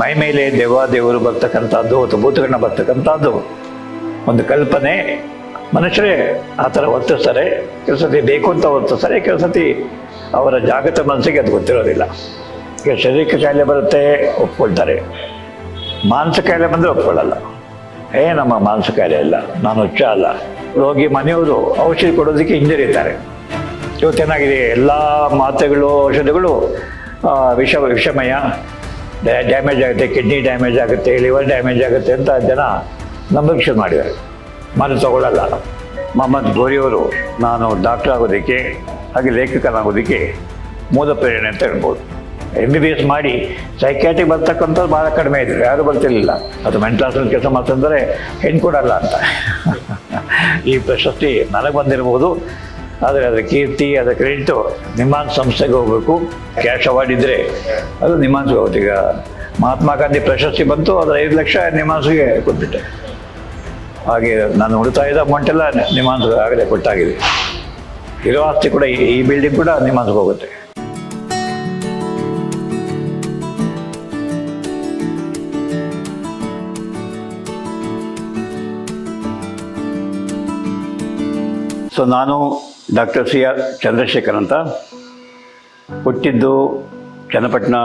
ಮೈ ಮೇಲೆ ದೆವ್ವ ದೇವರು ಬರ್ತಕ್ಕಂಥದ್ದು ಅಥವಾ ಭೂತಗಳನ್ನ ಬರ್ತಕ್ಕಂಥದ್ದು. ಒಂದು ಕಲ್ಪನೆ ಮನುಷ್ಯರೇ ಆ ಥರ ವರ್ತಿಸ್ತಾರೆ ಕೆಲವು ಬೇಕು ಅಂತ ವರ್ತಿಸ್ತಾರೆ ಕೆಲವು ಅವರ ಜಾಗೃತ ಮನಸ್ಸಿಗೆ ಅದು ಗೊತ್ತಿರೋದಿಲ್ಲ. ಈಗ ಶರೀರಕ್ಕೆ ಕಾಯಿಲೆ ಬರುತ್ತೆ, ಒಪ್ಕೊಳ್ತಾರೆ. ಮಾನಸಿಕ ಕಾಯಿಲೆ ಬಂದರೆ ಒಪ್ಕೊಳ್ಳಲ್ಲ. ಏ, ನಮ್ಮ ಮಾನಸಿಕ ಕಾಯಿಲೆ ಇಲ್ಲ, ನಾನು ಹುಚ್ಚ ಅಲ್ಲ. ರೋಗಿ ಮನೆಯವರು ಔಷಧಿ ಕೊಡೋದಕ್ಕೆ ಹಿಂಜರಿತಾರೆ. ಇವತ್ತೇನಾಗಿದೆ ಎಲ್ಲ ಮಾತ್ರೆಗಳು, ಔಷಧಿಗಳು ವಿಷ, ವಿಷಮಯ ಡ್ಯಾಮೇಜ್ ಆಗುತ್ತೆ ಕಿಡ್ನಿ ಡ್ಯಾಮೇಜ್ ಆಗುತ್ತೆ ಲಿವರ್ ಡ್ಯಾಮೇಜ್ ಆಗುತ್ತೆ ಅಂತ ಜನ ನಂಬಿಕೆ ಮಾಡಿದ್ದಾರೆ. ಮನೆ ತಗೊಳ್ಳಲ್ಲ ಮೊಹಮ್ಮದ್ ಗೋರಿಯವರು ನಾನು ಡಾಕ್ಟರ್ ಆಗೋದಕ್ಕೆ, ಹಾಗೆ ಲೇಖಕನಾಗೋದಕ್ಕೆ ಮೂಲ ಪ್ರೇರಣೆ ಅಂತ ಹೇಳ್ಬೋದು. ಎಂ ಬಿ ಬಿ ಎಸ್ ಮಾಡಿ ಸೈಕ್ಯಾಟ್ರಿಕ್ ಬರ್ತಕ್ಕಂಥದ್ದು ಭಾಳ ಕಡಿಮೆ ಇದ್ರು, ಯಾರು ಬರ್ತಿರ್ಲಿಲ್ಲ. ಅದು ಮೆಂಟಲ್ ಕೆಲಸ ಮಾಡ್ತಂದರೆ ಹೆಣ್ಣು ಕೊಡಲ್ಲ ಅಂತ. ಈ ಪ್ರಶಸ್ತಿ ನನಗೆ ಬಂದಿರ್ಬೋದು. ಆದರೆ ಅದರ ಕೀರ್ತಿ, ಅದರ ಕ್ರೆಡಿಟು ನಿಮ್ಮಾನ್ ಸಂಸ್ಥೆಗೆ ಹೋಗಬೇಕು. ಕ್ಯಾಶ್ ಅವಾರ್ಡ್ ಇದ್ದರೆ ಅದು ನಿಮ್ಮಾನ್ಸ್ಗೆ ಹೋಗುತ್ತೆ. ಈಗ ಮಹಾತ್ಮ ಗಾಂಧಿ ಪ್ರಶಸ್ತಿ ಬಂತು, ಅದರ ಐದು ಲಕ್ಷ ನಿಮ್ಮಾನ್ಸ್ಗೆ ಕೊಟ್ಬಿಟ್ಟೆ. ಹಾಗೆ ನಾನು ಉಳಿತಾಯದ ಇದ್ದ ಎಲ್ಲ ನಿಮ್ಮಾನ್ಸ್ಗೆ ಆಗಲೇ ಕೊಟ್ಟಾಗಿದೆ. ಇರೋ ಆಸ್ತಿ ಕೂಡ ಈ- ಬಿಲ್ಡಿಂಗ್ ಕೂಡ ನಿಮ್ಮಾನ್ಸ್ಗೆ ಹೋಗುತ್ತೆ. ಸೊ ನಾನು ಡಾಕ್ಟರ್ ಸಿ ಆರ್ ಚಂದ್ರಶೇಖರ್ ಅಂತ. ಹುಟ್ಟಿದ್ದು ಚನ್ನಪಟ್ಟಣ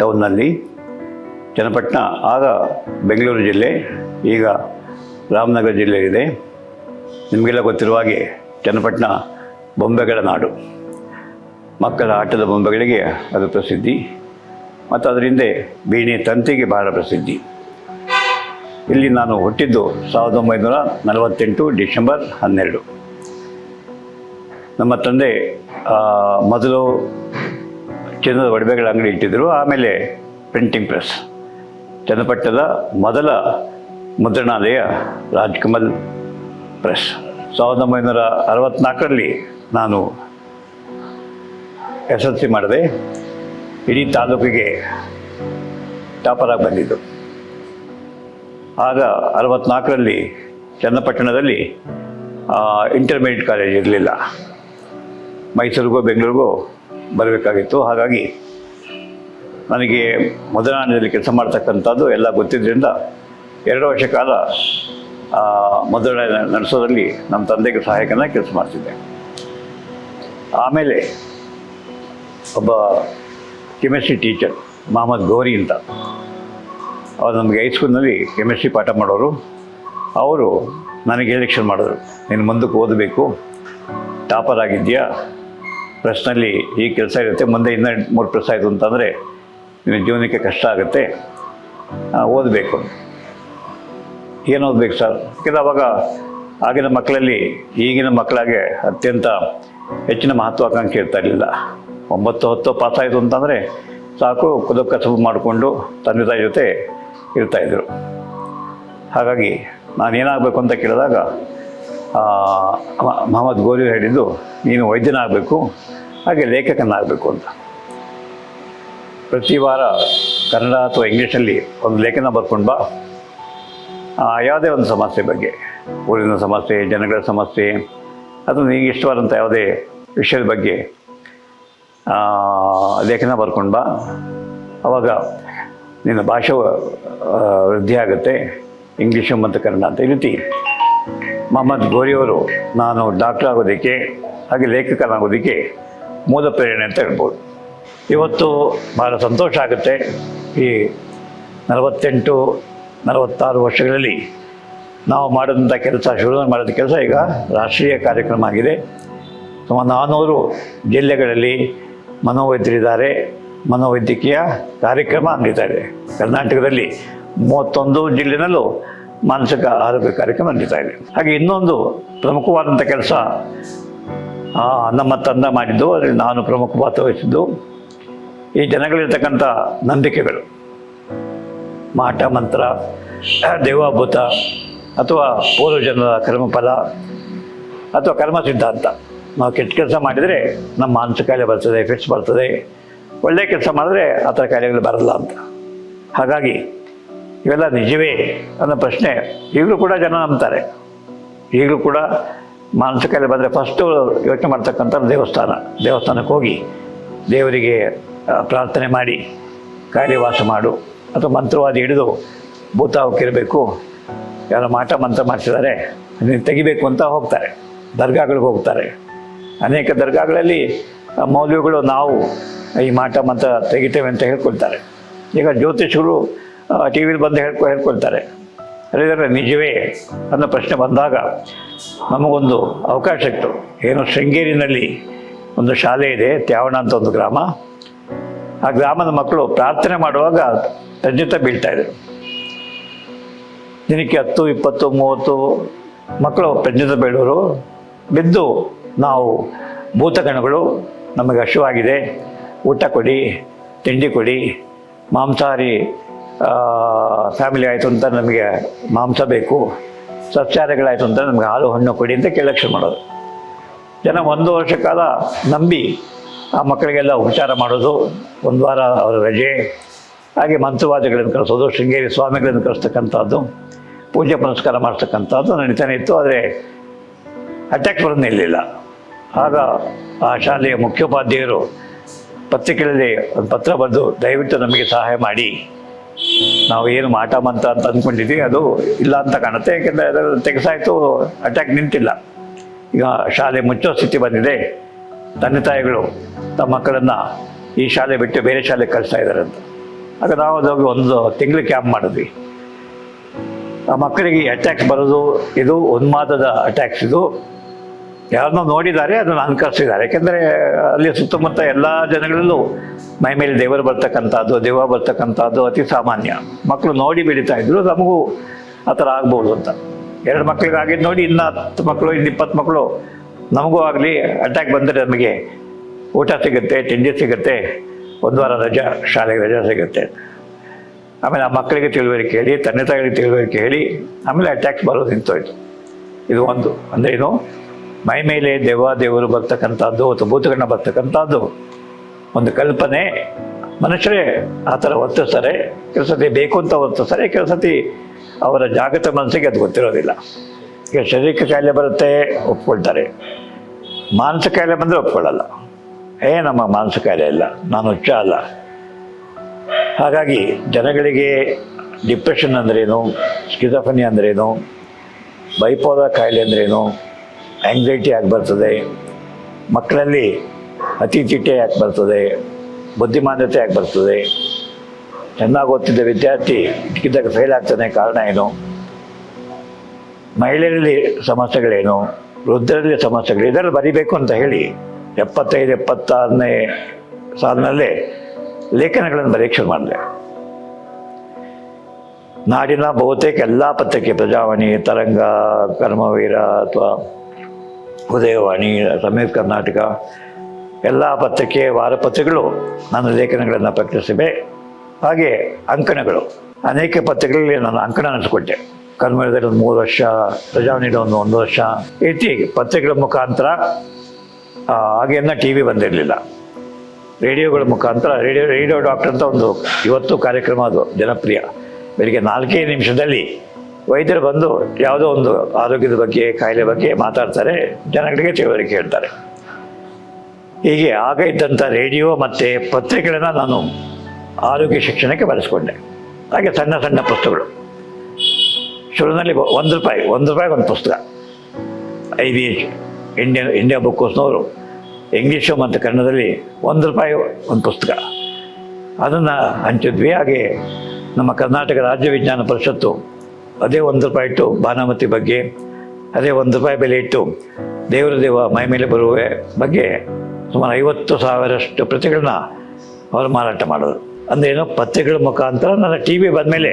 ಟೌನ್ನಲ್ಲಿ. ಚನ್ನಪಟ್ಟಣ ಆಗ ಬೆಂಗಳೂರು ಜಿಲ್ಲೆ, ಈಗ ರಾಮನಗರ ಜಿಲ್ಲೆಯಿದೆ ನಿಮಗೆಲ್ಲ ಗೊತ್ತಿರುವ ಹಾಗೆ ಚನ್ನಪಟ್ಟಣ ಬೊಂಬೆಗಳ ನಾಡು. ಮಕ್ಕಳ ಆಟದ ಬೊಂಬೆಗಳಿಗೆ ಅದು ಪ್ರಸಿದ್ಧಿ. ಮತ್ತು ಅದರಿಂದ ಬೀಣೆ ತಂತಿಗೆ ಬಹಳ ಪ್ರಸಿದ್ಧಿ. ಇಲ್ಲಿ ನಾನು ಹುಟ್ಟಿದ್ದು ಸಾವಿರದ ಒಂಬೈನೂರ ನಲವತ್ತೆಂಟು ಡಿಸೆಂಬರ್ ಹನ್ನೆರಡು. ನಮ್ಮ ತಂದೆ ಮೊದಲು ಚಿನ್ನದ ಒಡವೆಗಳ ಅಂಗಡಿ ಇಟ್ಟಿದ್ದರು ಆಮೇಲೆ ಪ್ರಿಂಟಿಂಗ್ ಪ್ರೆಸ್ ಚನ್ನಪಟ್ಟದ ಮೊದಲ ಮುದ್ರಣಾಲಯ ರಾಜ್ಕಮಲ್ ಪ್ರೆಸ್ ಸಾವಿರದ ಒಂಬೈನೂರ ಅರವತ್ತ್ನಾಲ್ಕರಲ್ಲಿ ನಾನು ಎಸ್ ಎಲ್ ಸಿ ಮಾಡಿದೆ ಇಡೀ ತಾಲೂಕಿಗೆ ಟಾಪರಾಗಿ ಬಂದಿದ್ದು. ಆಗ ಅರವತ್ನಾಲ್ಕರಲ್ಲಿ ಚನ್ನಪಟ್ಟಣದಲ್ಲಿ ಇಂಟರ್ಮೀಡಿಯೇಟ್ ಕಾಲೇಜ್ ಇರಲಿಲ್ಲ. ಮೈಸೂರಿಗೂ ಬೆಂಗಳೂರಿಗೂ ಬರಬೇಕಾಗಿತ್ತು. ಹಾಗಾಗಿ ನನಗೆ ಮೊದಲನೇದಲ್ಲಿ ಕೆಲಸ ಮಾಡ್ತಕ್ಕಂಥದ್ದು ಎಲ್ಲ ಗೊತ್ತಿದ್ದರಿಂದ ಎರಡು ವರ್ಷ ಕಾಲ ಆ, ಮೊದಲ ನಡೆಸೋದ್ರಲ್ಲಿ ನಮ್ಮ ತಂದೆಗೆ ಸಹಾಯಕನ ಕೆಲಸ ಮಾಡ್ತಿದ್ದೆ. ಆಮೇಲೆ ಒಬ್ಬ ಕೆಮಿಸ್ಟ್ರಿ ಟೀಚರ್ ಮಹಮ್ಮದ್ ಗೌರಿ ಅಂತ. ಅವ್ರು ನಮಗೆ ಹೈಸ್ಕೂಲ್ನಲ್ಲಿ ಕೆಮಿಸ್ಟ್ರಿ ಪಾಠ ಮಾಡೋರು. ಅವರು ನನಗೆ ಎಲೆಕ್ಷನ್ ಮಾಡಿದ್ರು. ನೀನು ಮುಂದಕ್ಕೆ ಓದಬೇಕು. ಟಾಪರ್ ಆಗಿದೆಯಾ ಪ್ರೆಸ್ನಲ್ಲಿ ಈ ಕೆಲಸ ಇರುತ್ತೆ. ಮುಂದೆ ಇನ್ನೂ ಮೂರು ಪ್ರೆಸ್ ಆಯಿತು ಅಂತಂದರೆ ನಿನ್ನ ಜೀವನಕ್ಕೆ ಕಷ್ಟ ಆಗುತ್ತೆ. ಓದಬೇಕು. ಏನು ಓದಬೇಕು ಸರ್ ಯಾಕೆಂದರೆ ಅವಾಗ ಆಗಿನ ಮಕ್ಕಳಲ್ಲಿ ಈಗಿನ ಮಕ್ಕಳಾಗೆ ಅತ್ಯಂತ ಹೆಚ್ಚಿನ ಮಹತ್ವಾಕಾಂಕ್ಷೆ ಇರ್ತಾ ಇರಲಿಲ್ಲ. ಒಂಬತ್ತು, ಹತ್ತು ಪಾಸಾಯಿತು ಅಂತಂದರೆ ಸಾಕು ಕುದ ಕಸಬು ಮಾಡಿಕೊಂಡು ತಂದೆ ತಾಯಿ ಜೊತೆ ಇರ್ತಾಯಿದ್ರು ಹಾಗಾಗಿ ನಾನು ಏನಾಗಬೇಕು ಅಂತ ಕೇಳಿದಾಗ ಮಹಮ್ಮದ್ ಗೋರಿ ಹೇಳಿದ್ದು, ನೀನು ವೈದ್ಯನಾಗಬೇಕು, ಹಾಗೆ ಲೇಖಕನಾಗಬೇಕು ಅಂತ. ಪ್ರತಿ ವಾರ ಕನ್ನಡ ಅಥವಾ ಇಂಗ್ಲೀಷಲ್ಲಿ ಒಂದು ಲೇಖನ ಬರ್ಕೊಂಡು ಬಾ. ಯಾವುದೇ ಒಂದು ಸಮಸ್ಯೆ ಬಗ್ಗೆ, ಊರಿನ ಸಮಸ್ಯೆ, ಜನಗಳ ಸಮಸ್ಯೆ ಅಥವಾ ನಿನಗೆ ಇಷ್ಟವಾದಂಥ ಯಾವುದೇ ವಿಷಯದ ಬಗ್ಗೆ ಲೇಖನ ಬರ್ಕೊಂಡು ಬಾ. ಅವಾಗ ನಿನ್ನ ಭಾಷೆ ವೃದ್ಧಿ ಆಗುತ್ತೆ. ಇಂಗ್ಲೀಷು ಮತ್ತು ಕನ್ನಡ ಅಂತ ಈ ರೀತಿ ಮೊಹಮ್ಮದ್ ಗೋರಿಯವರು ನಾನು ಡಾಕ್ಟರ್ ಆಗೋದಕ್ಕೆ ಹಾಗೆ ಲೇಖಕನಾಗೋದಕ್ಕೆ ಮೂಲ ಪ್ರೇರಣೆ ಅಂತ ಹೇಳ್ಬೋದು. ಇವತ್ತು ಭಾಳ ಸಂತೋಷ ಆಗುತ್ತೆ. ಈ ನಲವತ್ತೆಂಟು, ನಲವತ್ತಾರು ವರ್ಷಗಳಲ್ಲಿ ನಾವು ಮಾಡಿದಂಥ ಕೆಲಸ ಶುರು ಮಾಡಿದ ಕೆಲಸ ಈಗ ರಾಷ್ಟ್ರೀಯ ಕಾರ್ಯಕ್ರಮ ಆಗಿದೆ. ಸುಮಾರು ನಾನ್ನೂರು ಜಿಲ್ಲೆಗಳಲ್ಲಿ ಮನೋವೈದ್ಯರಿದ್ದಾರೆ. ಮನೋವೈದ್ಯಕೀಯ ಕಾರ್ಯಕ್ರಮ ನಡೀತಾ ಇದೆ ಕರ್ನಾಟಕದಲ್ಲಿ ಮೂವತ್ತೊಂದು ಜಿಲ್ಲೆನಲ್ಲೂ ಮಾನಸಿಕ ಆರೋಗ್ಯ ಕಾರ್ಯಕ್ರಮ ನಡೀತಾ ಇದೆ. ಹಾಗೆ ಇನ್ನೊಂದು ಪ್ರಮುಖವಾದಂಥ ಕೆಲಸ ನಮ್ಮ ತಂದ ಮಾಡಿದ್ದು ಅದರಲ್ಲಿ ನಾನು ಪ್ರಮುಖ ಪಾತ್ರ ವಹಿಸಿದ್ದು, ಈ ಜನಗಳಿರ್ತಕ್ಕಂಥ ನಂಬಿಕೆಗಳು. ಮಾಟ, ಮಂತ್ರ, ದೇವಾಭೂತ, ಅಥವಾ ಪೂರ್ವಜನರ ಕರ್ಮಫಲ, ಅಥವಾ ಕರ್ಮ ಸಿದ್ಧಾಂತ. ನಾವು ಕೆಟ್ಟ ಕೆಲಸ ಮಾಡಿದರೆ ನಮ್ಮ ಮಾನಸಿಕ ಬರ್ತದೆ ಎಫೆಕ್ಟ್ಸ್ ಬರ್ತದೆ. ಒಳ್ಳೆಯ ಕೆಲಸ ಮಾಡಿದ್ರೆ ಆ ಥರ ಕಾಯಿಲೆಗಳು ಬರಲ್ಲ ಅಂತ. ಹಾಗಾಗಿ ಇವೆಲ್ಲ ನಿಜವೇ ಅನ್ನೋ ಪ್ರಶ್ನೆ ಈಗಲೂ ಕೂಡ ಜನ ನಂಬ್ತಾರೆ. ಈಗಲೂ ಕೂಡ ಮಾನಸಿಕ ಬಂದರೆ ಫಸ್ಟು ಯೋಚನೆ ಮಾಡ್ತಕ್ಕಂಥ ದೇವಸ್ಥಾನ, ದೇವಸ್ಥಾನಕ್ಕೆ ಹೋಗಿ ದೇವರಿಗೆ ಪ್ರಾರ್ಥನೆ ಮಾಡಿ ಕಾಯಿಲೆ ವಾಸ ಮಾಡು, ಅಥವಾ ಮಂತ್ರವಾದಿ ಹಿಡಿದು ಭೂತ ಹೋಗಿರಬೇಕು ಯಾರೋ ಮಾಟ ಮಂತ್ರ ಮಾಡ್ತಿದ್ದಾರೆ, ಅದನ್ನು ತೆಗಿಬೇಕು ಅಂತ ಹೋಗ್ತಾರೆ, ದರ್ಗಾಗಳಿಗೆ ಹೋಗ್ತಾರೆ. ಅನೇಕ ದರ್ಗಾಗಳಲ್ಲಿ ಮೌಲ್ಯಗಳು ನಾವು ಈ ಮಾಟ ಮಂತ್ರ ತೆಗಿತೇವೆ ಅಂತ ಹೇಳ್ಕೊಳ್ತಾರೆ. ಈಗ ಜ್ಯೋತಿಷರು ಟಿ ವಿಲಿ ಬಂದು ಹೇಳ್ಕೊ, ಹೇಳ್ಕೊಳ್ತಾರೆ. ಅದೇ ನಿಜವೇ ಅನ್ನೋ ಪ್ರಶ್ನೆ ಬಂದಾಗ ನಮಗೊಂದು ಅವಕಾಶ ಇತ್ತು. ಏನು ಶೃಂಗೇರಿನಲ್ಲಿ ಒಂದು ಶಾಲೆ ಇದೆ, ತ್ಯಾವಣ ಅಂತ ಒಂದು ಗ್ರಾಮ. ಆ ಗ್ರಾಮದ ಮಕ್ಕಳು ಪ್ರಾರ್ಥನೆ ಮಾಡುವಾಗ ಖಂಡಿತ ಬೀಳ್ತಾ ಇದ್ರು. ದಿನಕ್ಕೆ ಹತ್ತು, ಇಪ್ಪತ್ತು, ಮೂವತ್ತು ಮಕ್ಕಳು ಪ್ರಜ್ಞಿತ ಬೀಳೋರು. ಬಿದ್ದು ನಾವು ಭೂತಗಣಗಳು, ನಮಗೆ ಹಶುವಾಗಿದೆ. ಊಟ ಕೊಡಿ, ತಿಂಡಿ ಕೊಡಿ, ಮಾಂಸಾಹಾರಿ ಫ್ಯಾಮಿಲಿ ಆಯಿತು ಅಂತ ನಮಗೆ ಮಾಂಸ ಬೇಕು, ಸಸ್ಯಾಹಾರಗಳಾಯಿತು ಅಂತ ನಮಗೆ ಹಾಲು, ಹಣ್ಣು ಕೊಡಿ ಅಂತ ಕೇಳಕ್ಕೆ ಮಾಡೋದು. ಜನ ಒಂದು ವರ್ಷ ಕಾಲ ನಂಬಿ ಆ ಮಕ್ಕಳಿಗೆಲ್ಲ ಉಪಚಾರ ಮಾಡೋದು. ಒಂದು ವಾರ ಅವರ ರಜೆ, ಹಾಗೆ ಮಂತ್ರವಾದಿಗಳನ್ನು ಕಳಿಸೋದು ಶೃಂಗೇರಿ ಸ್ವಾಮಿಗಳನ್ನು ಕಳಿಸ್ತಕ್ಕಂಥದ್ದು ಪೂಜೆ ಪುನಸ್ಕಾರ ಮಾಡ್ತಕ್ಕಂಥದ್ದು ನಡೀತಾನೆ ಇತ್ತು, ಆದರೆ ಅಟ್ಯಾಕ್ ಬರೋದು ನಿಲ್ಲಿಲ್ಲ ಆಗ ಆ ಶಾಲೆಯ ಮುಖ್ಯೋಪಾಧ್ಯಾಯರು ಪತ್ರಿಕೆಗಳಲ್ಲಿ ಒಂದು ಪತ್ರ ಬರೆದು ದಯವಿಟ್ಟು ನಮಗೆ ಸಹಾಯ ಮಾಡಿ. ನಾವು ಏನು ಮಾಟ ಮಂತ್ರ ಅಂತ ಅಂದ್ಕೊಂಡಿದ್ವಿ ಅದು ಇಲ್ಲ ಅಂತ ಕಾಣುತ್ತೆ, ಯಾಕೆಂದರೆ ಅದರ ತೆಗೆಸಾಯ್ತು ಅಟ್ಯಾಕ್ ನಿಂತಿಲ್ಲ. ಈಗ ಶಾಲೆ ಮುಚ್ಚೋ ಸ್ಥಿತಿ ಬಂದಿದೆ. ತಂದೆ ತಾಯಿಗಳು ತಮ್ಮ ಮಕ್ಕಳನ್ನು ಈ ಶಾಲೆ ಬಿಟ್ಟು ಬೇರೆ ಶಾಲೆಗೆ ಕಳಿಸ್ತಾ ಇದ್ದಾರೆ ಅಂತ. ಆಗ ನಾವು ಅದೋಗಿ ಒಂದು ತಿಂಗಳು ಕ್ಯಾಂಪ್ ಮಾಡಿದ್ವಿ. ಆ ಮಕ್ಕಳಿಗೆ ಅಟ್ಯಾಕ್ಸ್ ಬರೋದು, ಇದು ಉನ್ಮಾದದ ಅಟ್ಯಾಕ್ಸ್ ಇದು. ಯಾರನ್ನೋ ನೋಡಿದ್ದಾರೆ, ಅದನ್ನು ಅನುಕರಿಸಿದ್ದಾರೆ. ಯಾಕೆಂದರೆ ಅಲ್ಲಿ ಸುತ್ತಮುತ್ತ ಎಲ್ಲ ಜನಗಳಲ್ಲೂ ಮೈ ಮೇಲೆ ದೇವರು ಬರ್ತಕ್ಕಂಥದ್ದು ದೇವ ಬರ್ತಕ್ಕಂಥದ್ದು ಅತಿ ಸಾಮಾನ್ಯ. ಮಕ್ಕಳು ನೋಡಿ ಬೆಳೀತಾ ಇದ್ರು, ನಮಗೂ ಆ ಥರ ಆಗ್ಬೋದು ಅಂತ. ಎರಡು ಮಕ್ಕಳಿಗಾಗಿದ್ದು ನೋಡಿ, ಇನ್ನು ಹತ್ತು ಮಕ್ಕಳು ಇನ್ನು ಇಪ್ಪತ್ತು ಮಕ್ಕಳು ನಮಗೂ ಆಗಲಿ ಅಟ್ಯಾಕ್ ಬಂದರೆ ನಮಗೆ ಊಟ ಸಿಗುತ್ತೆ, ತಿಂಡಿ ಸಿಗುತ್ತೆ, ಒಂದು ವಾರ ರಜಾ, ಶಾಲೆಗೆ ರಜಾ ಸಿಗುತ್ತೆ. ಆಮೇಲೆ ಆ ಮಕ್ಕಳಿಗೆ ತಿಳುವಳಿಕೆ ಹೇಳಿ, ತಂದೆ ತಾಯಿಗಳಿಗೆ ತಿಳುವಳಿಕೆ ಹೇಳಿ, ಆಮೇಲೆ ಅಟ್ಯಾಕ್ಸ್ ಬರೋದು ನಿಂತೋಯ್ತು. ಇದು ಒಂದು. ಅಂದರೆ ಏನು? ಮೈ ಮೇಲೆ ದೆವ್ವ ದೇವರು ಬರ್ತಕ್ಕಂಥದ್ದು ಅಥವಾ ಭೂತಗಳನ್ನ ಬರ್ತಕ್ಕಂಥದ್ದು. ಒಂದು ಕಲ್ಪನೆ. ಮನುಷ್ಯರೇ ಆ ಥರ ವರ್ತಿಸ್ತಾರೆ. ಕೆಲಸತಿ ಸತಿ ಬೇಕು ಅಂತ ವರ್ತಿಸ್ತಾರೆ. ಕೆಲಸತಿ ಸತಿ ಅವರ ಜಾಗೃತ ಮನಸ್ಸಿಗೆ ಅದು ಗೊತ್ತಿರೋದಿಲ್ಲ. ಈಗ ಶರೀರಕ್ಕೆ ಕಾಯಿಲೆ ಬರುತ್ತೆ, ಒಪ್ಕೊಳ್ತಾರೆ. ಮಾನಸಿಕ ಕಾಯಿಲೆ ಬಂದರೆ ಒಪ್ಕೊಳ್ಳಲ್ಲ. ಏ, ನಮ್ಮ ಮಾನಸಿಕ ಕಾಯಿಲೆ ಇಲ್ಲ. ನಾನು ಹುಚ್ಚ ಅಲ್ಲ. ಹಾಗಾಗಿ ಜನಗಳಿಗೆ ಡಿಪ್ರೆಷನ್ ಅಂದ್ರೇನು ಸ್ಕಿಜಫನಿ ಅಂದ್ರೇನು ಬೈಪೋದ ಕಾಯಿಲೆ ಅಂದ್ರೇನು ಆ್ಯಂಗ್ಸೈಟಿ ಆಗಿ ಬರ್ತದೆ, ಮಕ್ಕಳಲ್ಲಿ ಅತಿ ಚಿಟ್ಟೆ ಯಾಕೆ ಬರ್ತದೆ, ಬುದ್ಧಿಮಾಂದ್ಯತೆ ಯಾಕೆ ಬರ್ತದೆ. ಚೆನ್ನಾಗಿ ಓದ್ತಿದ್ದ ವಿದ್ಯಾರ್ಥಿ ಇದ್ದಕ್ಕೆ ಫೇಲ್ ಆಗ್ತಾನೆ ಕಾರಣ ಏನು? ಮಹಿಳೆಯರಲ್ಲಿ ಸಮಸ್ಯೆಗಳೇನು? ವೃದ್ಧರಲ್ಲಿ ಸಮಸ್ಯೆಗಳು ಇದರಲ್ಲಿ ಬರಿಬೇಕು ಅಂತ ಹೇಳಿ ಎಪ್ಪತ್ತೈದು, ಎಪ್ಪತ್ತಾರನೇ ಸಾಲಿನಲ್ಲೇ ಲೇಖನಗಳನ್ನು ಪರೀಕ್ಷೆ ಮಾಡಿದೆ. ನಾಡಿನ ಬಹುತೇಕ ಎಲ್ಲ ಪತ್ರಿಕೆ, ಪ್ರಜಾವಾಣಿ, ತರಂಗ, ಕರ್ಮವೀರ ಅಥವಾ ಉದಯವಾಣಿ ಸಮೀಪ ಕರ್ನಾಟಕ, ಎಲ್ಲ ಪತ್ರಿಕೆ, ವಾರಪತ್ರಿಕೆಗಳು ನನ್ನ ಲೇಖನಗಳನ್ನು ಪ್ರಕಟಿಸಿವೆ. ಹಾಗೆ ಅಂಕಣಗಳು. ಅನೇಕ ಪತ್ರಿಕೆಗಳಲ್ಲಿ ನಾನು ಅಂಕಣ ನಡೆಸಿಕೊಟ್ಟೆ ಕನ್ನಡದಲ್ಲಿ ಒಂದು ಮೂರು ವರ್ಷ ಪ್ರಜಾವಾಣಿಲಿ ಒಂದು ಒಂದು ವರ್ಷ. ಈ ಪತ್ರಿಕೆಗಳ ಮುಖಾಂತರ ಹಾಗೆಯನ್ನು ಟಿ ವಿ ಬಂದಿರಲಿಲ್ಲ. ರೇಡಿಯೋಗಳ ಮುಖಾಂತರ, ರೇಡಿಯೋ ರೇಡಿಯೋ ಡಾಕ್ಟರ್ ಅಂತ ಒಂದು ಇವತ್ತು ಕಾರ್ಯಕ್ರಮ ಅದು, ಜನಪ್ರಿಯ. ಬೆಳಿಗ್ಗೆ ನಾಲ್ಕೇ ನಿಮಿಷದಲ್ಲಿ ವೈದ್ಯರು ಬಂದು ಯಾವುದೋ ಒಂದು ಆರೋಗ್ಯದ ಬಗ್ಗೆ, ಕಾಯಿಲೆ ಬಗ್ಗೆ ಮಾತಾಡ್ತಾರೆ, ಜನಗಳಿಗೆ ತಿಳುವರಿಕೆ ಹೇಳ್ತಾರೆ ಹೀಗೆ ಆಗ ಇದ್ದಂಥ ರೇಡಿಯೋ ಮತ್ತು ಪತ್ರಿಕೆಗಳನ್ನು ನಾನು ಆರೋಗ್ಯ ಶಿಕ್ಷಣಕ್ಕೆ ಬಳಸ್ಕೊಂಡೆ. ಹಾಗೆ ಸಣ್ಣ ಸಣ್ಣ ಪುಸ್ತಕಗಳು. ಶುರುವಿನಲ್ಲಿ ಬ- ಒಂದು ರೂಪಾಯಿ, ಒಂದು ರೂಪಾಯಿಗೆ ಒಂದು ಪುಸ್ತಕ. I V H Indian India book ಹೌಸ್ನವರು English ಮತ್ತು ಕನ್ನಡದಲ್ಲಿ ಒಂದು ರೂಪಾಯಿ ಒಂದು ಪುಸ್ತಕ. ಅದನ್ನು ಹಂಚಿದ್ವಿ. ಹಾಗೆ ನಮ್ಮ ಕರ್ನಾಟಕ ರಾಜ್ಯ ವಿಜ್ಞಾನ ಪರಿಷತ್ತು ಅದೇ ಒಂದು ರೂಪಾಯಿ ಇಟ್ಟು ಭಾನುಮತಿ ಬಗ್ಗೆ, ಅದೇ ಒಂದು ರೂಪಾಯಿ ಬೆಲೆ ಇಟ್ಟು ದೇವರ ದೇವ ಮೈ ಮೇಲೆ ಬರುವ ಬಗ್ಗೆ ಸುಮಾರು ಐವತ್ತು ಸಾವಿರಷ್ಟು ಪ್ರತಿಗಳನ್ನ ಅವರು ಮಾರಾಟ ಮಾಡೋದು ಅಂದ್ರೇನು ಪತ್ರಿಕೆಗಳ ಮುಖಾಂತರ ನನ್ನ ಟಿ ವಿ ಬಂದಮೇಲೆ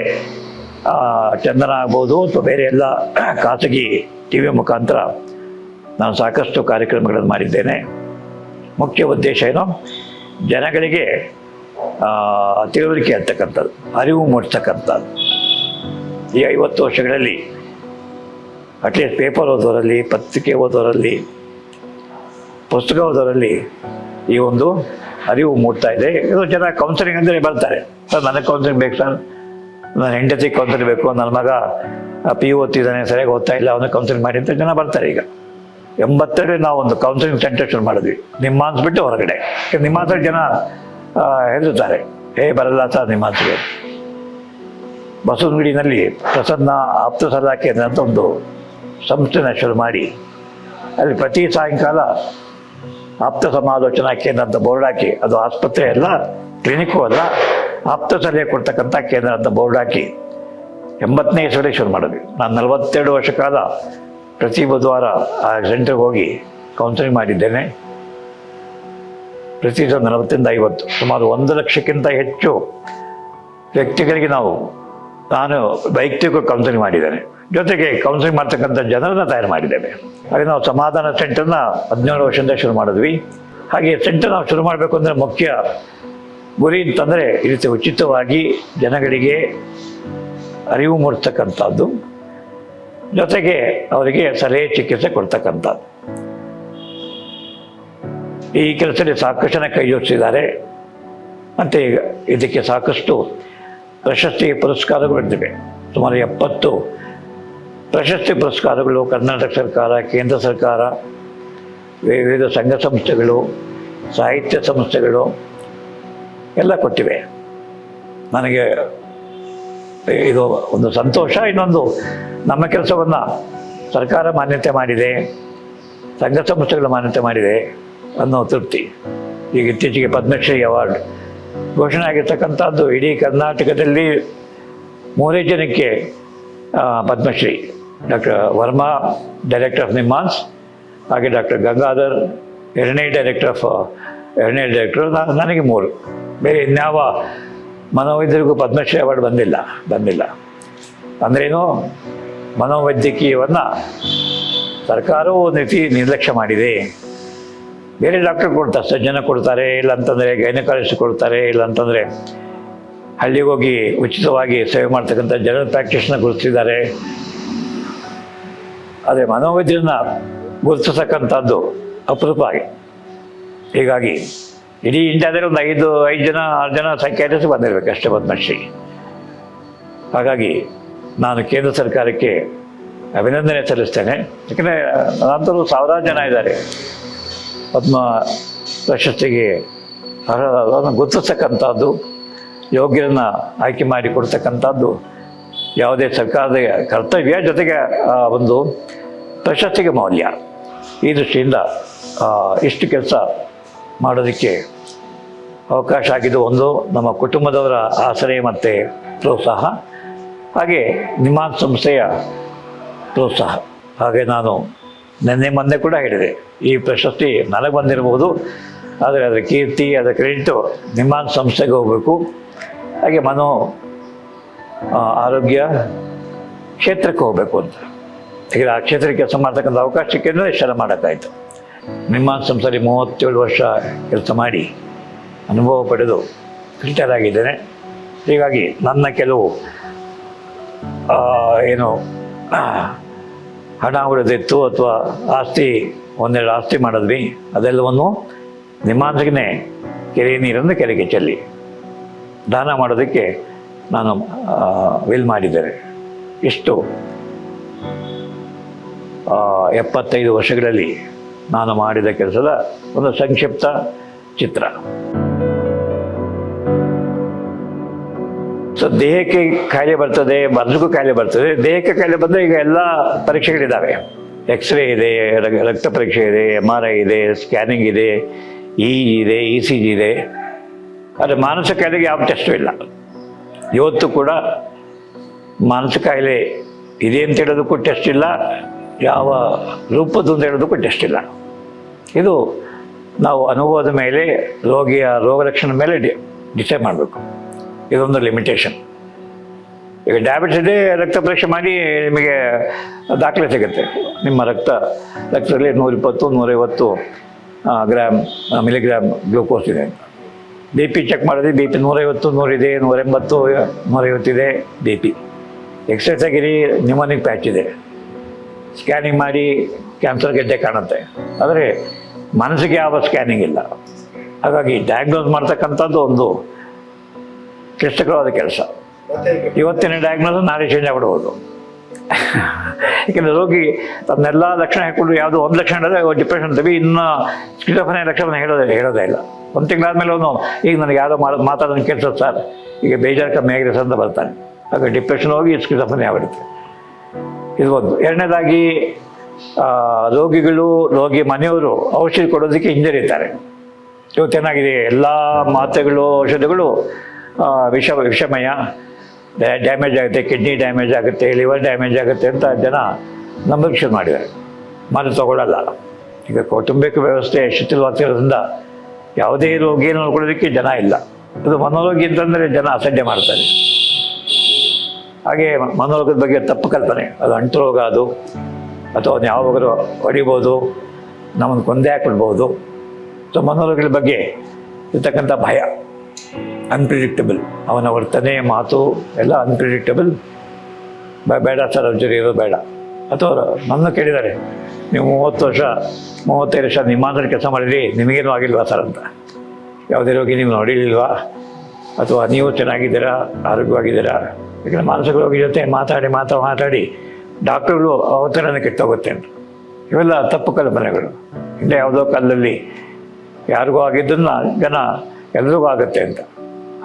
ಚಂದನ ಆಗ್ಬೋದು ಅಥವಾ ಬೇರೆ ಎಲ್ಲ ಖಾಸಗಿ ಟಿ ವಿ ಮುಖಾಂತರ ನಾನು ಸಾಕಷ್ಟು ಕಾರ್ಯಕ್ರಮಗಳನ್ನು ಮಾಡಿದ್ದೇನೆ. ಮುಖ್ಯ ಉದ್ದೇಶ ಏನು? ಜನಗಳಿಗೆ ತಿಳುವಳಿಕೆ ಅಂತಕ್ಕಂಥದ್ದು ಅರಿವು ಮೂಡಿಸ್ತಕ್ಕಂಥದ್ದು ಈ ಐವತ್ತು ವರ್ಷಗಳಲ್ಲಿ ಅಟ್ಲೀಸ್ಟ್ ಪೇಪರ್ ಓದೋರಲ್ಲಿ ಪತ್ರಿಕೆ ಓದೋರಲ್ಲಿ ಪುಸ್ತಕ ಓದೋರಲ್ಲಿ ಈ ಒಂದು ಅರಿವು ಮೂಡ್ತಾ ಇದೆ. ಇದು ಜನ ಕೌನ್ಸಿಲಿಂಗ್ ಅಂದರೆ ಬರ್ತಾರೆ. ಸರ್, ನನಗೆ ಕೌನ್ಸಿಲಿಂಗ್ ಬೇಕು, ಸರ್. ನನ್ನ ಹೆಂಡತಿ ಕೌನ್ಸಿಲಿಂಗ್ ಬೇಕು, ನನ್ನ ಮಗ ಪಿ ಯು ಓದ್ತಿದ್ದಾನೆ, ಸರಿಯಾಗಿ ಓದ್ತಾ ಇಲ್ಲ ಅವನ ಕೌನ್ಸಿಲಿಂಗ್ ಮಾಡಿ ಅಂತ ಜನ ಬರ್ತಾರೆ ಈಗ. ಎಂಬತ್ತರಲ್ಲಿ ನಾವು ಒಂದು ಕೌನ್ಸಿಲಿಂಗ್ ಸೆಂಟರ್ ಶುರು ಮಾಡಿದ್ವಿ. ನಿಮ್ಮ ಬಿಟ್ಟು ಹೊರಗಡೆ. ನಿಮ್ಮ ಹತ್ರ ಜನ ಹೆದರುತ್ತಾರೆ. ಏ ಬರಲ್ಲ ಸರ್, ನಿಮ್ಮ ಮಾತಿಗೆ ಬಸವನಗುಡಿನಲ್ಲಿ ಪ್ರಸನ್ನ ಆಪ್ತ ಸಲಹಾ ಕೇಂದ್ರ ಅಂತ ಒಂದು ಸಂಸ್ಥೆನ ಶುರು ಮಾಡಿ, ಅಲ್ಲಿ ಪ್ರತಿ ಸಾಯಂಕಾಲ ಆಪ್ತ ಸಮಾಲೋಚನಾ ಕೇಂದ್ರ ಅಂತ ಬೋರ್ಡ್ ಹಾಕಿ ಅದು ಆಸ್ಪತ್ರೆ ಅಲ್ಲ, ಕ್ಲಿನಿಕ್ಕು ಅಲ್ಲ ಆಪ್ತ ಸಲಹೆ ಕೊಡ್ತಕ್ಕಂಥ ಕೇಂದ್ರ ಅಂತ ಬೋರ್ಡ್ ಹಾಕಿ ಎಂಬತ್ತನೇ ಸಲ ಶುರು ಮಾಡಿದ್ವಿ. ನಾನು ನಲವತ್ತೆರಡು ವರ್ಷ ಕಾಲ ಪ್ರತಿ ಬುಧವಾರ ಆ ಸೆಂಟ್ರಿಗೆ ಹೋಗಿ ಕೌನ್ಸಿಲಿಂಗ್ ಮಾಡಿದ್ದೇನೆ. ಪ್ರತಿ ನಲವತ್ತರಿಂದ ಐವತ್ತು, ಸುಮಾರು ಒಂದು ಲಕ್ಷಕ್ಕಿಂತ ಹೆಚ್ಚು ವ್ಯಕ್ತಿಗಳಿಗೆ ನಾವು ನಾನು ವೈಯಕ್ತಿಕ ಕೌನ್ಸಿಲಿಂಗ್ ಮಾಡಿದ್ದೇನೆ. ಜೊತೆಗೆ ಕೌನ್ಸಿಲಿಂಗ್ ಮಾಡ್ತಕ್ಕಂಥ ಜನರನ್ನ ತಯಾರು ಮಾಡಿದ್ದೇವೆ ಹಾಗೆ ನಾವು ಸಮಾಧಾನ ಸೆಂಟರ್ನ ಹದಿನೇಳು ವರ್ಷದಿಂದ ಶುರು ಮಾಡಿದ್ವಿ. ಹಾಗೆ ಸೆಂಟರ್ ನಾವು ಶುರು ಮಾಡಬೇಕು ಅಂದರೆ ಮುಖ್ಯ ಗುರಿ ಅಂತಂದರೆ ಈ ರೀತಿ ಉಚಿತವಾಗಿ ಜನಗಳಿಗೆ ಅರಿವು ಮೂಡಿಸ್ತಕ್ಕಂಥದ್ದು ಜೊತೆಗೆ ಅವರಿಗೆ ಸಲಹೆ ಚಿಕಿತ್ಸೆ ಕೊಡ್ತಕ್ಕಂಥದ್ದು. ಈ ಕೆಲಸದಲ್ಲಿ ಸಾಕಷ್ಟು ಜನ ಕೈ ಜೋಡಿಸಿದ್ದಾರೆ. ಮತ್ತು ಇದಕ್ಕೆ ಸಾಕಷ್ಟು ಪ್ರಶಸ್ತಿ ಪುರಸ್ಕಾರಗಳು ಇರ್ತವೆ ಸುಮಾರು ಎಪ್ಪತ್ತು ಪ್ರಶಸ್ತಿ ಪುರಸ್ಕಾರಗಳು ಕರ್ನಾಟಕ ಸರ್ಕಾರ, ಕೇಂದ್ರ ಸರ್ಕಾರ, ವಿವಿಧ ಸಂಘ ಸಂಸ್ಥೆಗಳು, ಸಾಹಿತ್ಯ ಸಂಸ್ಥೆಗಳು ಎಲ್ಲ ಕೊಟ್ಟಿವೆ. ನನಗೆ ಇದು ಒಂದು ಸಂತೋಷ. ಇನ್ನೊಂದು, ನಮ್ಮ ಕೆಲಸವನ್ನು ಸರ್ಕಾರ ಮಾನ್ಯತೆ ಮಾಡಿದೆ, ಸಂಘ ಸಂಸ್ಥೆಗಳು ಮಾನ್ಯತೆ ಮಾಡಿದೆ ಅನ್ನೋ ತೃಪ್ತಿ. ಈಗ ಇತ್ತೀಚೆಗೆ ಪದ್ಮಶ್ರೀ ಅವಾರ್ಡ್ ಘೋಷಣೆ ಆಗಿರ್ತಕ್ಕಂಥದ್ದು ಇಡೀ ಕರ್ನಾಟಕದಲ್ಲಿ ಮೂರೇ ಜನಕ್ಕೆ Padmashri, doctor Varma, director of NIMHANS, ಹಾಗೆ ಡಾಕ್ಟರ್ ಗಂಗಾಧರ್, ಎರಡನೇ ಡೈರೆಕ್ಟರ್ ಆಫ್, ಎರಡನೇ ಡೈರೆಕ್ಟರ್ ನನಗೆ ಮೂರು. ಬೇರೆ ಇನ್ಯಾವ ಮನೋವೈದ್ಯರಿಗೂ ಪದ್ಮಶ್ರೀ ಅವಾರ್ಡ್ ಬಂದಿಲ್ಲ ಬಂದಿಲ್ಲ. ಅಂದ್ರೇನು, ಮನೋವೈದ್ಯಕೀಯವನ್ನು ಸರ್ಕಾರವು ನೀತಿ ನಿರ್ಲಕ್ಷ್ಯ ಮಾಡಿದೆ. ಬೇರೆ ಡಾಕ್ಟರ್ ಕೊಡ್ತಾರೆ ಸಜ್ಜನ ಕೊಡ್ತಾರೆ ಇಲ್ಲ ಅಂತಂದರೆ ಗೈನಕಾಲಜಿಸ್ಟ್ ಕೊಡ್ತಾರೆ ಇಲ್ಲ ಅಂತಂದರೆ ಹಳ್ಳಿಗೆ ಹೋಗಿ ಉಚಿತವಾಗಿ ಸೇವೆ ಮಾಡ್ತಕ್ಕಂಥ ಜನರಲ್ ಪ್ರಾಕ್ಟೀಸ್ನ ಗುರುತಿಸಿದ್ದಾರೆ. ಆದರೆ ಮನೋವೈದ್ಯನ ಗುರುತಿಸತಕ್ಕಂಥದ್ದು ಅಪರೂಪ ಆಗಿ ಹೀಗಾಗಿ ಇಡೀ ಇಂಡಿಯಾದಲ್ಲಿ ಒಂದು ಐದು ಐದು ಜನ, ಆರು ಜನ ಸೈಕ್ಯಾಟ್ರಿಸ್ಟ್ ಬಂದಿರಬೇಕು ಅಷ್ಟೇ ಪದ್ಮಶ್ರೀ. ಹಾಗಾಗಿ ನಾನು ಕೇಂದ್ರ ಸರ್ಕಾರಕ್ಕೆ ಅಭಿನಂದನೆ ಸಲ್ಲಿಸ್ತೇನೆ. ಯಾಕಂದರೆ ನಂತರ ಸಾವಿರಾರು ಜನ ಇದ್ದಾರೆ. ಪದ್ಮ ಪ್ರಶಸ್ತಿಗೆ ಅರ್ಹರಾದನ್ನು ಗುರುತಿಸ್ತಕ್ಕಂಥದ್ದು, ಯೋಗ್ಯರನ್ನು ಆಯ್ಕೆ ಮಾಡಿ ಕೊಡ್ತಕ್ಕಂಥದ್ದು ಯಾವುದೇ ಸರ್ಕಾರದ ಕರ್ತವ್ಯ ಜೊತೆಗೆ ಒಂದು ಪ್ರಶಸ್ತಿಗೆ ಮೌಲ್ಯ. ಈ ದೃಷ್ಟಿಯಿಂದ ಇಷ್ಟು ಕೆಲಸ ಮಾಡೋದಕ್ಕೆ ಅವಕಾಶ ಆಗಿದ್ದು ಒಂದು, ನಮ್ಮ ಕುಟುಂಬದವರ ಆಸರೆ ಮತ್ತು ಪ್ರೋತ್ಸಾಹ, ಹಾಗೆ ನಿಮ್ಮ ಸಂಸ್ಥೆಯ ಪ್ರೋತ್ಸಾಹ. ಹಾಗೆ ನಾನು ನಿನ್ನೆ ಮೊನ್ನೆ ಕೂಡ ಹೇಳಿದೆ ಈ ಪ್ರಶಸ್ತಿ ನನಗೆ ಬಂದಿರಬಹುದು ಆದರೆ ಅದರ ಕೀರ್ತಿ, ಅದರ ಕ್ರೆಡಿಟು ನಿಮ್ಮ ಸಂಸ್ಥೆಗೆ ಹೋಗಬೇಕು. ಹಾಗೆ ಮನೋ ಆರೋಗ್ಯ ಕ್ಷೇತ್ರಕ್ಕೆ ಹೋಗಬೇಕು ಅಂತ. ಈಗ ಆ ಕ್ಷೇತ್ರಕ್ಕೆ ಕೆಲಸ ಮಾಡ್ತಕ್ಕಂಥ ಅವಕಾಶಕ್ಕೆ ಸಿಕ್ಕಿದ್ರೆ ಮಾಡೋಕ್ಕಾಯಿತು. ನಿಮ್ಮ ಸಂಸ್ಥೆಯಲ್ಲಿ ಮೂವತ್ತೇಳು ವರ್ಷ ಕೆಲಸ ಮಾಡಿ ಅನುಭವ ಪಡೆದು ಫಿಲ್ಟರ್ ಆಗಿದ್ದೇನೆ. ಹೀಗಾಗಿ ನನ್ನ ಕೆಲವು ಏನು ಹಣ ಉಳಿದಿತ್ತು ಅಥವಾ ಆಸ್ತಿ, ಒಂದೆರಡು ಆಸ್ತಿ ಮಾಡಿದ್ವಿ. ಅದೆಲ್ಲವನ್ನು ನಿಮ್ಮಾಂದ್ರಿಗೆ ಕೆರೆ ನೀರನ್ನು ಕೆರೆಗೆ ಚೆಲ್ಲಿ ದಾನ ಮಾಡೋದಕ್ಕೆ ನಾನು ವಿಲ್ ಮಾಡಿದ್ದೇನೆ. ಇಷ್ಟು. ಎಪ್ಪತ್ತೈದು ವರ್ಷಗಳಲ್ಲಿ ನಾನು ಮಾಡಿದ ಕೆಲಸದ ಒಂದು ಸಂಕ್ಷಿಪ್ತ ಚಿತ್ರ. ಸೊ ದೇಹಕ್ಕೆ ಕಾಯಿಲೆ ಬರ್ತದೆ ಮನಸ್ಸಿಗೂ ಕಾಯಿಲೆ ಬರ್ತದೆ. ದೇಹಕ್ಕೆ ಕಾಯಿಲೆ ಬಂದರೆ ಈಗ ಎಲ್ಲ ಪರೀಕ್ಷೆಗಳಿದ್ದಾವೆ ಎಕ್ಸ್ರೇ ಇದೆ ರಕ್ತ ಪರೀಕ್ಷೆ ಇದೆ ಎಂ ಆರ್ ಐ ಇದೆ ಸ್ಕ್ಯಾನಿಂಗ್ ಇದೆ ಇ ಇದೆ ಇ ಸಿ ಜಿ ಇದೆ. ಆದರೆ ಮಾನಸಿಕ ಕಾಯಿಲೆಗೆ ಯಾವ ಟೆಸ್ಟ್ ಇಲ್ಲ. ಇವತ್ತು ಕೂಡ ಮಾನಸಿಕ ಕಾಯಿಲೆ ಇದೆ ಅಂತ ಹೇಳೋದಕ್ಕೂ ಟೆಸ್ಟ್ ಇಲ್ಲ. ಯಾವ ರೂಪದ್ದು ಅಂತ ಹೇಳೋದಕ್ಕೂ ಟೆಸ್ಟ್ ಇಲ್ಲ. ಇದು ನಾವು ಅನುಭವದ ಮೇಲೆ, ರೋಗಿಯ ರೋಗ ಲಕ್ಷಣದ ಮೇಲೆ ಡಿಸೈಡ್ ಮಾಡಬೇಕು. ಇದೊಂದು ಲಿಮಿಟೇಷನ್ ಈಗ ಡಯಾಬಿಟಿಸ್ ಇದೆ, ರಕ್ತ ಪರೀಕ್ಷೆ ಮಾಡಿ ನಿಮಗೆ ದಾಖಲೆ ಸಿಗುತ್ತೆ. ನಿಮ್ಮ ರಕ್ತ, ರಕ್ತದಲ್ಲಿ ನೂರಿಪ್ಪತ್ತು, ನೂರೈವತ್ತು ಗ್ರಾಮ್ ಮಿಲಿಗ್ರಾಮ್ ಗ್ಲೂಕೋಸ್ ಇದೆ. ಬಿ ಪಿ ಚೆಕ್ ಮಾಡಿದ್ರೆ ಬಿ ಪಿ ನೂರೈವತ್ತು, ನೂರಿದೆ, ನೂರೆಂಬತ್ತು, ನೂರೈವತ್ತಿದೆ ಬಿ ಪಿ ಎಕ್ಸ್ರೇ ತೆಗಿರಿ ನ್ಯೂಮನಿಕ್ ಪ್ಯಾಚ್ ಇದೆ. ಸ್ಕ್ಯಾನಿಂಗ್ ಮಾಡಿ ಕ್ಯಾನ್ಸರ್ ಗೆಡ್ಡೆ ಕಾಣುತ್ತೆ. ಆದರೆ ಮನಸ್ಸಿಗೆ ಯಾವ ಸ್ಕ್ಯಾನಿಂಗ್ ಇಲ್ಲ. ಹಾಗಾಗಿ ಡಯಾಗ್ನೋಸ್ ಮಾಡ್ತಕ್ಕಂಥದ್ದು ಒಂದು ಕ್ಲಿಷ್ಟಕರವಾದ ಕೆಲಸ. ಇವತ್ತಿನ ಡಯಾಗ್ನೋಸ್ ನಾಳೆ ಚೇಂಜ್ ಆಗ್ಬಿಡ್ಬೋದು. ಯಾಕೆಂದರೆ ರೋಗಿ ತನ್ನೆಲ್ಲ ಲಕ್ಷಣ ಹೇಳ್ಕೊಂಡು ಯಾವುದೋ ಒಂದು ಲಕ್ಷಣ ಹೇಳಿದ್ರೆ ಡಿಪ್ರೆಷನ್ ತಬಿ ಇನ್ನು ಸ್ಕಿಜೋಫ್ರೆನಿಯಾ ಲಕ್ಷಣ ಹೇಳೋದೇ ಹೇಳೋದೇ ಇಲ್ಲ. ಒಂದು ತಿಂಗಳಾದ್ಮೇಲೆ ಅವನು ಈಗ ನನಗೆ ಯಾರೋ ಮಾಡ ಮಾತಾಡೋದು ಕೆಲಸ ಸರ್. ಈಗ ಬೇಜಾರು ಕಮ್ಮಿ ಆಗಿದೆ ಸರ್ ಅಂತ ಬರ್ತಾನೆ ಆಗ ಡಿಪ್ರೆಷನ್ ಹೋಗಿ ಸ್ಕಿಜೋಫ್ರೆನಿಯಾ ಆಗಿರುತ್ತೆ ಇದು ಒಂದು. ಎರಡನೇದಾಗಿ ರೋಗಿಗಳು, ರೋಗಿ ಮನೆಯವರು ಔಷಧಿ ಕೊಡೋದಕ್ಕೆ ಹಿಂಜರಿತಾರೆ. ಇವತ್ತು ಚೆನ್ನಾಗಿದೆ ಎಲ್ಲ ಮಾತ್ರೆಗಳು, ಔಷಧಿಗಳು ವಿಷ, ವಿಷಮಯ ಡ್ಯಾಮೇಜ್ ಆಗುತ್ತೆ, ಕಿಡ್ನಿ ಡ್ಯಾಮೇಜ್ ಆಗುತ್ತೆ, ಲಿವರ್ ಡ್ಯಾಮೇಜ್ ಆಗುತ್ತೆ ಅಂತ ಜನ ನಂಬಿಕೆ ಮಾಡಿದ್ದಾರೆ. ಮನೆ ತಗೊಳ್ಳಲ್ಲ. ಈಗ ಕೌಟುಂಬಿಕ ವ್ಯವಸ್ಥೆ ಶಿಥಿಲವಾಗ್ತಿರೋದ್ರಿಂದ ಯಾವುದೇ ರೋಗಿ ನೋಡ್ಕೊಳ್ಳೋದಕ್ಕೆ ಜನ ಇಲ್ಲ. ಅದು ಮನೋರೋಗಿ ಅಂತಂದರೆ ಜನ ಅಸಡ್ಡೆ ಮಾಡ್ತಾರೆ. ಹಾಗೆ ಮನೋರೋಗದ ಬಗ್ಗೆ ತಪ್ಪು ಕಲ್ಪನೆ. ಅದು ಅಂಟು ರೋಗ ಅದು. ಅಥವಾ ಯಾವಾಗಲೂ ಹೊಡಿಬೋದು, ನಮ್ಮನ್ನು ಕೊಂದೇ ಹಾಕ್ಬಿಡ್ಬೋದು. ಸೊ ಮನೋರೋಗಗಳ ಬಗ್ಗೆ ಇರ್ತಕ್ಕಂಥ ಭಯ. ಅನ್ಪ್ರಿಡಿಕ್ಟಬಲ್ ಅವನ ವರ್ತನೆ ಮಾತು ಎಲ್ಲ ಅನ್ಪ್ರಿಡಿಕ್ಟಬಲ್ ಬೇಡ ಸರ್ ಸರ್ಜರಿ ಇರೋದು ಬೇಡ. ಅಥವಾ ನನ್ನ ಕೇಳಿದ್ದಾರೆ, ನೀವು ಮೂವತ್ತು ವರ್ಷ, ಮೂವತ್ತೈದು ವರ್ಷ ನಿಮ್ಮಾಂತರ ಕೆಲಸ ಮಾಡಿರಿ ನಿಮಗೇನು ಆಗಿಲ್ವಾ ಸರ್ ಅಂತ? ಯಾವುದೇ ರೋಗಿ ನೀವು ನೋಡಿಲಿಲ್ವಾ ಅಥವಾ ನೀವು ಚೆನ್ನಾಗಿದ್ದೀರಾ, ಆರೋಗ್ಯವಾಗಿದ್ದೀರಾ? ಯಾಕಂದರೆ ಮಾನಸಿಕ ರೋಗಿ ಜೊತೆ ಮಾತಾಡಿ, ಮಾತಾ ಮಾತಾಡಿ, ಡಾಕ್ಟರ್ಗಳು ಅವತರನ ಕೆಟ್ಟೋಗುತ್ತೆ ಅಂತ. ಇವೆಲ್ಲ ತಪ್ಪು ಕಲ್ಪನೆಗಳು. ಹಿಂದೆ ಯಾವುದೋ ಕಾಲದಲ್ಲಿ ಯಾರಿಗೂ ಆಗಿದ್ದನ್ನು ಜನ ಎಲ್ರಿಗೂ ಆಗುತ್ತೆ ಅಂತ.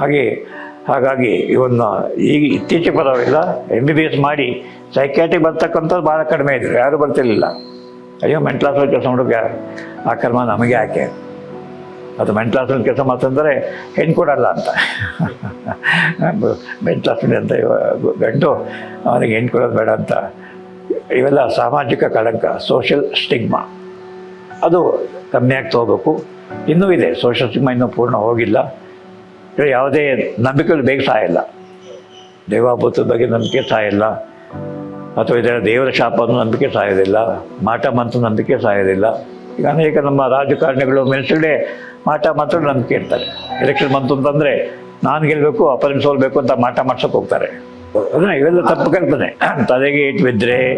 ಹಾಗೆ ಹಾಗಾಗಿ ಇವನ್ನ ಈಗ ಇತ್ತೀಚೆಗೆ ಪರವಾಗಿಲ್ಲ ಎಂ ಬಿ ಬಿ ಎಸ್ ಮಾಡಿ ಸೈಕ್ಯಾಟ್ರಿಕ್ ಬರ್ತಕ್ಕಂಥದ್ದು ಭಾಳ ಕಡಿಮೆ ಇದ್ರು, ಯಾರು ಬರ್ತಿರ್ಲಿಲ್ಲ. ಅಯ್ಯೋ ಮೆಂಟ್ಲಾಸಲ್ಲಿ ಕೆಲಸ ಮಾಡೋಕೆ ಆ ಕರ್ಮ ನಮಗೆ ಯಾಕೆ? ಅದು ಮೆಂಟ್ಲಾಸಲ್ಲಿ ಕೆಲಸ ಮಾತಂದರೆ ಹೆಣ್ಣು ಕೊಡಲ್ಲ ಅಂತ. ಮೆಂಟ್ಲಾಸ್ ಅಂತ ಗಂಟು ಅವನಿಗೆ ಹೆಣ್ಣು ಕೊಡೋದು ಬೇಡ ಅಂತ. ಇವೆಲ್ಲ ಸಾಮಾಜಿಕ ಕಳಂಕ ಸೋಷಿಯಲ್ ಸ್ಟಿಗ್ಮಾ ಅದು ಕಮ್ಮಿ ಆಗ್ತಾ ಹೋಗ್ಬೇಕು. ಇನ್ನೂ ಇದೆ ಸೋಷಿಯಲ್ ಸ್ಟಿಗ್ಮಾ ಇನ್ನೂ ಪೂರ್ಣ ಹೋಗಿಲ್ಲ. ಯಾವುದೇ ನಂಬಿಕೆಗಳು ಬೇಗ ಸಾಯಲ್ಲ ದೇವಾಭೂತದ ಬಗ್ಗೆ ನಂಬಿಕೆ ಸಾಯಲ್ಲ ಅಥವಾ ಇದರ ದೇವರ ಶಾಪ ಅನ್ನೋ ನಂಬಿಕೆ ಸಾಯೋದಿಲ್ಲ ಮಾಟ ಮಂತ್ರ ನಂಬಿಕೆ ಸಾಯೋದಿಲ್ಲ ಈಗ ಅನೇಕ ನಮ್ಮ ರಾಜಕಾರಣಿಗಳು ಮಿನಿಸ್ಟರ್ಗಳೇ ಮಾಟ ಮಂತ್ರ ನಂಬಿಕೆ ಇರ್ತಾರೆ. ಎಲೆಕ್ಷನ್ ಬಂತು ಅಂತಂದರೆ ನಾನು ಗೆಲ್ಲಬೇಕು ಅಪರನ್ ಸೋಲ್ಬೇಕು ಅಂತ ಮಾಟ ಮಾಡ್ಸೋಕೆ ಹೋಗ್ತಾರೆ. ಅದನ್ನ ಇವೆಲ್ಲ ತಪ್ಪು ಕಲ್ಪನೆ. ತಲೆಗೆ ಏಟು ಬಿದ್ದರೆ